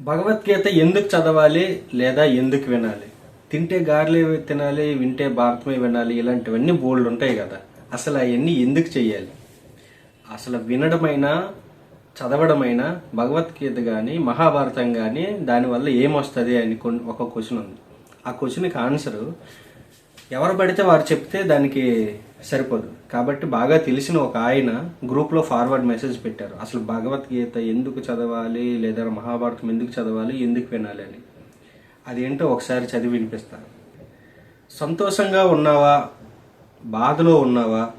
భగవద్గీత ఎందుకు చదవాలి లేదా ఎందుకు వినాలి? తింటే గార్లే తినాలి వింటే భారతమే వినాలి ఇలాంటివన్నీ బోల్డ్ ఉంటాయి కదా. అసలు అవన్నీ ఎందుకు చేయాలి అసలు వినడమైనా చదవడమైనా భగవద్గీత కానీ మహాభారతం కానీ దానివల్ల ఏమొస్తుంది అని ఒక క్వశ్చన్ ఉంది. ఆ క్వశ్చన్కి ఆన్సరు ఎవరు పడితే వారు చెప్తే దానికి సరిపోదు. కాబట్టి బాగా తెలిసిన ఒక ఆయన గ్రూప్లో ఫార్వర్డ్ మెసేజ్ పెట్టారు. అసలు భగవద్గీత ఎందుకు చదవాలి? లేదా మహాభారతం ఎందుకు చదవాలి? ఎందుకు వినాలి అని. అదేంటో ఒకసారి చదివి వినిపిస్తాను. సంతోషంగా ఉన్నావా? బాధలో ఉన్నావా?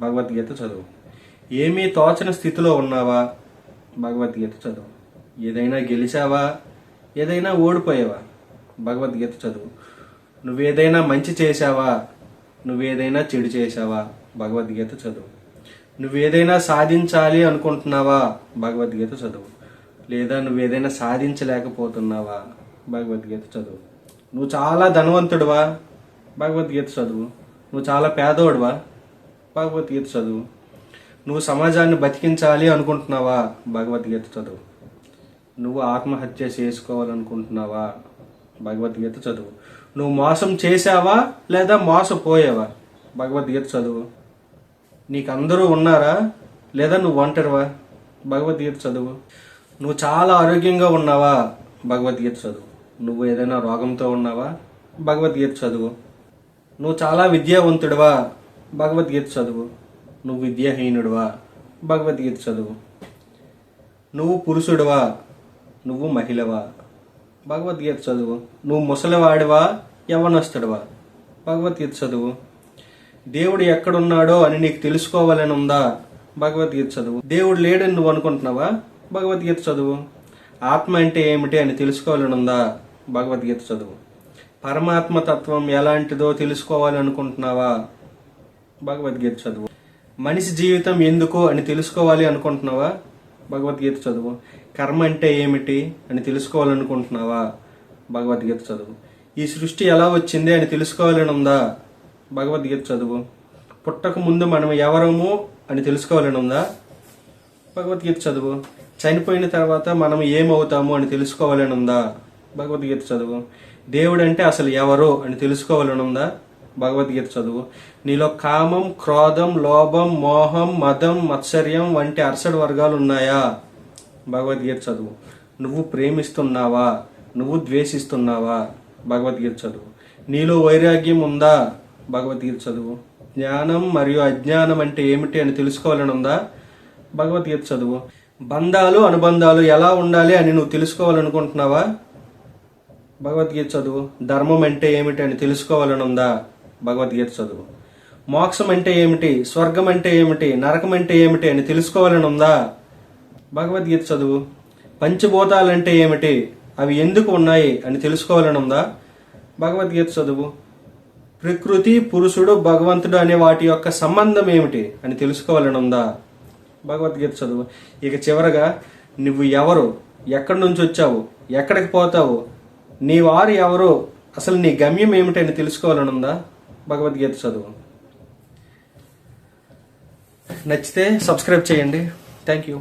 భగవద్గీత చదువు. ఏమీ తోచని స్థితిలో ఉన్నావా? భగవద్గీత చదువు. ఏదైనా గెలిచావా? ఏదైనా ఓడిపోయావా? భగవద్గీత చదువు. నువ్వేదైనా మంచి చేశావా? నువ్వేదైనా చెడు చేశావా? భగవద్గీత చదువు. నువ్వేదైనా సాధించాలి అనుకుంటున్నావా? భగవద్గీత చదువు. లేదా నువ్వేదైనా సాధించలేకపోతున్నావా? భగవద్గీత చదువు. నువ్వు చాలా ధనవంతుడివా? భగవద్గీత చదువు. నువ్వు చాలా పేదోడివా? భగవద్గీత చదువు. నువ్వు సమాజాన్ని బతికించాలి అనుకుంటున్నావా? భగవద్గీత చదువు. నువ్వు ఆత్మహత్య చేసుకోవాలనుకుంటున్నావా? భగవద్గీత చదువు. నువ్వు మోసం చేసావా లేదా మోసపోయావా? భగవద్గీత చదువు. నీకు అందరూ ఉన్నారా లేదా నువ్వు ఒంటరివా? భగవద్గీత చదువు. నువ్వు చాలా ఆరోగ్యంగా ఉన్నావా? భగవద్గీత చదువు. నువ్వు ఏదైనా రోగంతో ఉన్నావా? భగవద్గీత చదువు. నువ్వు చాలా విద్యావంతుడివా? భగవద్గీత చదువు. నువ్వు విద్యాహీనుడివా? భగవద్గీత చదువు. నువ్వు పురుషుడివా? నువ్వు మహిళవా? భగవద్గీత చదువు. నువ్వు ముసలివాడివా? ఎవనొస్తాడువా భగవద్గీత చదువు. దేవుడు ఎక్కడున్నాడో అని నీకు తెలుసుకోవాలని ఉందా భగవద్గీత చదువు. దేవుడు లేడని నువ్వు అనుకుంటున్నావా? భగవద్గీత చదువు. ఆత్మ అంటే ఏమిటి అని తెలుసుకోవాలని ఉందా భగవద్గీత చదువు. పరమాత్మ తత్వం ఎలాంటిదో తెలుసుకోవాలనుకుంటున్నావా? భగవద్గీత చదువు. మనిషి జీవితం ఎందుకు అని తెలుసుకోవాలి అనుకుంటున్నావా? భగవద్గీత చదువు. కర్మ అంటే ఏమిటి అని తెలుసుకోవాలనుకుంటున్నావా? భగవద్గీత చదువు. ఈ సృష్టి ఎలా వచ్చింది అని తెలుసుకోవాలని ఉందా? భగవద్గీత చదువు. పుట్టక ముందు మనం ఎవరము అని తెలుసుకోవాలని ఉందా? భగవద్గీత చదువు. చనిపోయిన తర్వాత మనం ఏమవుతాము అని తెలుసుకోవాలని ఉందా? భగవద్గీత చదువు. దేవుడు అంటే అసలు ఎవరు అని తెలుసుకోవాలని ఉందా? భగవద్గీత చదువు. నీలో కామం క్రోధం లోభం మోహం మదం మత్సర్యం వంటి అరసడి వర్గాలు ఉన్నాయా భగవద్గీత చదువు. నువ్వు ప్రేమిస్తున్నావా? నువ్వు ద్వేషిస్తున్నావా? భగవద్గీత చదువు. నీలో వైరాగ్యం ఉందా? భగవద్గీత చదువు. జ్ఞానం మరియు అజ్ఞానం అంటే ఏమిటి అని తెలుసుకోవాలని ఉందా? భగవద్గీత చదువు. బంధాలు అనుబంధాలు ఎలా ఉండాలి అని నువ్వు తెలుసుకోవాలనుకుంటున్నావా? భగవద్గీత చదువు. ధర్మం అంటే ఏమిటి అని తెలుసుకోవాలని ఉందా? భగవద్గీత చదువు. మోక్షం అంటే ఏమిటి? స్వర్గం అంటే ఏమిటి? నరకం అంటే ఏమిటి అని తెలుసుకోవాలని ఉందా? భగవద్గీత చదువు. పంచభూతాలంటే ఏమిటి? అవి ఎందుకు ఉన్నాయి అని తెలుసుకోవాలని ఉందా? భగవద్గీత చదువు. ప్రకృతి పురుషుడు భగవంతుడు అనే వాటి యొక్క సంబంధం ఏమిటి అని తెలుసుకోవాలని ఉందా? భగవద్గీత చదువు. ఇక చివరగా నువ్వు ఎవరు? ఎక్కడి నుంచి వచ్చావు? ఎక్కడికి పోతావు? నీ వారు ఎవరు? అసలు నీ గమ్యం ఏమిటి అని తెలుసుకోవాలని ఉందా? భగవద్గీత చదువు. నచ్చితే సబ్స్క్రైబ్ చేయండి. Thank you